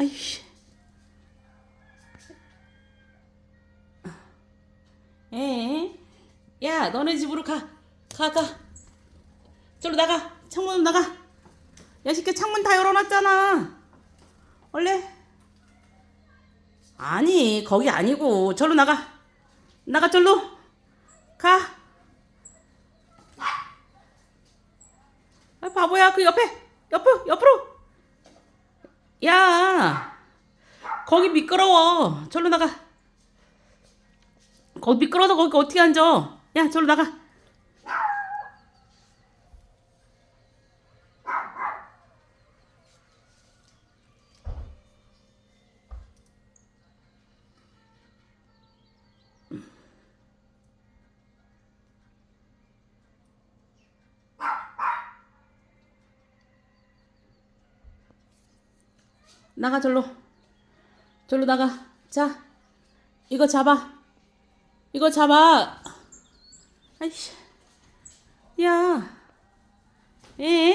아이씨. 에? 야, 너네 집으로 가. 가, 가. 저로 나가. 창문으로 나가. 야, 새끼 창문 다 열어놨잖아. 원래? 아니, 거기 아니고. 절로 나가. 나가, 절로. 가. 아, 바보야, 그 옆에. 옆으로, 옆으로. 야, 거기 미끄러워. 절로 나가. 거기 미끄러워서 거기 어떻게 앉아? 야, 절로 나가. 나가 절로. 절로 나가. 자 이거 잡아. 이거 잡아. 아이씨. 야. 에에